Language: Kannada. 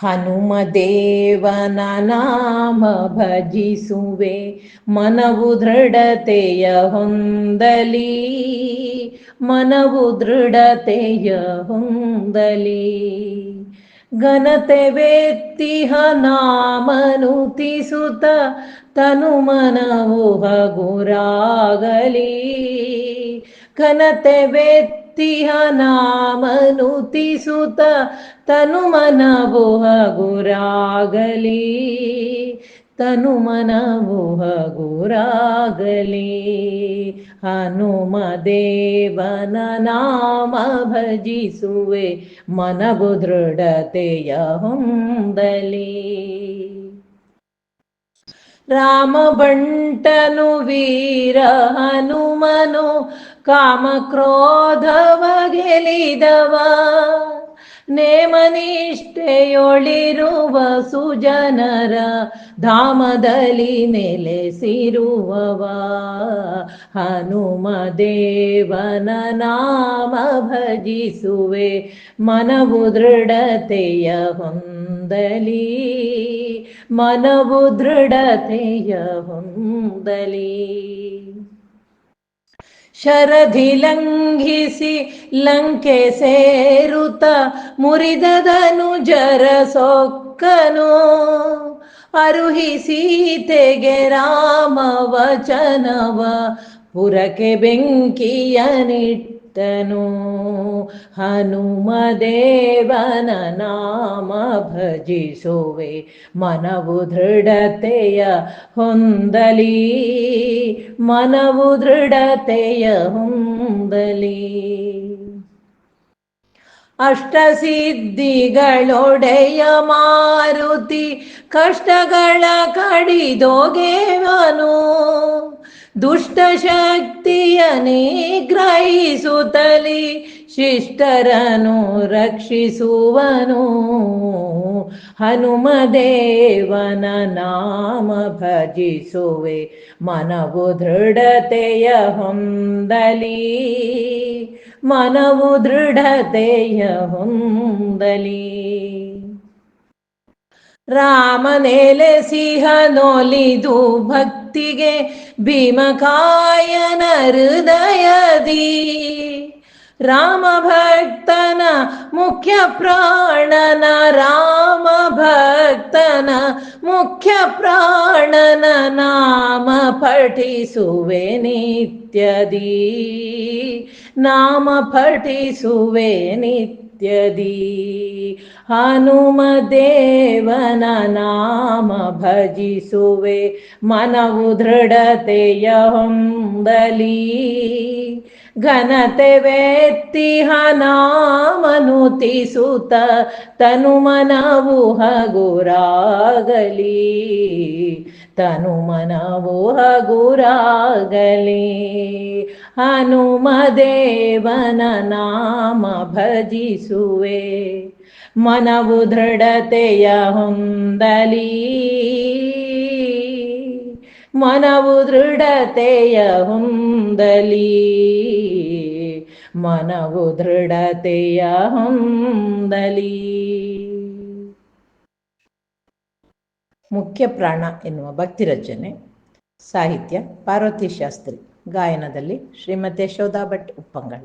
ಹನುಮ ದೇವನ ನಾಮ ಭಜಿಸುವೆ, ಮನವು ದೃಢತೆಯ ಹೊಂದಲಿ, ಮನವು ದೃಢತೆಯ ಹೊಂದಲಿ. ಘನತೆ ವೇತ್ತಿಹ ನಾಮನುತಿಸುತ್ತ ತನು ಮನವು ಹಗುರಾಗಲಿ. ಘನತೆ ವೇತ್ತಿಹ ನಾಮನುತಿಸುತ್ತ ತನು ಮನವು ಹಗುರಾಗಲಿ ತನು ಮನವು ಹಗುರಾಗಲಿ ಹನುಮ ದೇವನ ನಾಮ ಭಜಿಸುವೆ ಮನವು ದೃಢತೆಯ ಹೊಂದಲಿ. ರಾಮ ಬಂಟನು, ವೀರ ಹನುಮನು ಕಾಮ ಕ್ರೋಧವ ಗೆಲಿದವ ನೇಮನಿಷ್ಠೆಯೊಳಿರುವ ಸುಜನರ ಧಾಮದಲ್ಲಿ ನೆಲೆಸಿರುವವ. ಹನುಮ ದೇವನ ನಾಮ ಭಜಿಸುವೆ, ಮನವು ದೃಢತೆಯ ಹೊಂದಲಿ. ಮನವು ದೃಢತೆಯ ಹೊಂದಲಿ. ಶರಧಿ ಲಂಘಿಸಿ ಲಂಕೆ ಸೇರುತ ಮುರಿದದನು ಜರ ಸೊಕ್ಕನು. ಅರುಹಿ ಸೀತೆಗೆ ರಾಮ ವಚನವ ಪುರಕ್ಕೆ ಬೆಂಕಿಯನಿಟ್ಟನು ಹನುಮ ದೇವನ ನಾಮ ಭಜಿಸುವೆ. ಮನವು ದೃಢತೆಯ ಹೊಂದಲಿ. ಮನವು ದೃಢತೆಯ ಹೊಂದಲಿ. ಅಷ್ಟಸಿದ್ಧಿಗಳೊಡೆಯ ಮಾರುತಿ. ಕಷ್ಟಗಳ ಕಡಿದೊಗೆವನು. ದುಷ್ಟ ಶಕ್ತಿಯ ನಿಗ್ರಹಿಸುತ್ತಲಿ ಶಿಷ್ಟರನು ರಕ್ಷಿಸುವನು. ಹನುಮದೇವನ ನಾಮ ಭಜಿಸುವೆ, ಮನವು ದೃಢತೆಯ ಹೊಂದಲಿ. ಮನವು ದೃಢತೆಯ ಹೊಂದಲಿ. ರಾಮನೆಲೆ ಸಿಂಹನೊಲಿದು ಭಕ್ತಿಗೆ ಭೀಮಕಾಯನ ಹೃದಯದಿ. ರಾಮ ಭಕ್ತನ ಮುಖ್ಯ ಪ್ರಾಣನ ರಾಮ ಭಕ್ತನ ಮುಖ್ಯ ಪ್ರಾಣನ ನಾಮ ಪಠಿಸುವೆ ನಿತ್ಯದಿ. ನಾಮ ಪಠಿಸುವೆ यदि हनुमदेवाननाम भजिसुवे सुवे मन उडतेऽं बली। ಘನತೆ ವೇತ್ತಿಹ ನಾಮನುತಿಸುತ್ತ ತನು ಮನವು ಹಗುರಾಗಲಿ. ತನುಮನವು ಹಗುರಾಗಲಿ. ಹನುಮ ದೇವನ ನಾಮ ಭಜಿಸುವೆ. ಮನವು ದೃಢತೆಯ ಹೊಂದಲಿ. ಮನವು ದೃಢತೆಯ ಹೊಂದಲಿ. ಮನವು ದೃಢತೆಯ ಹೊಂದಲಿ. ಮುಖ್ಯ ಪ್ರಾಣ ಎನ್ನುವ ಭಕ್ತಿ ರಚನೆ, ಸಾಹಿತ್ಯ, ಪಾರ್ವತಿ ಶಾಸ್ತ್ರಿ, ಗಾಯನದಲ್ಲಿ ಶ್ರೀಮತಿ ಯಶೋಧಾ ಭಟ್ ಉಪ್ಪಂಗಳ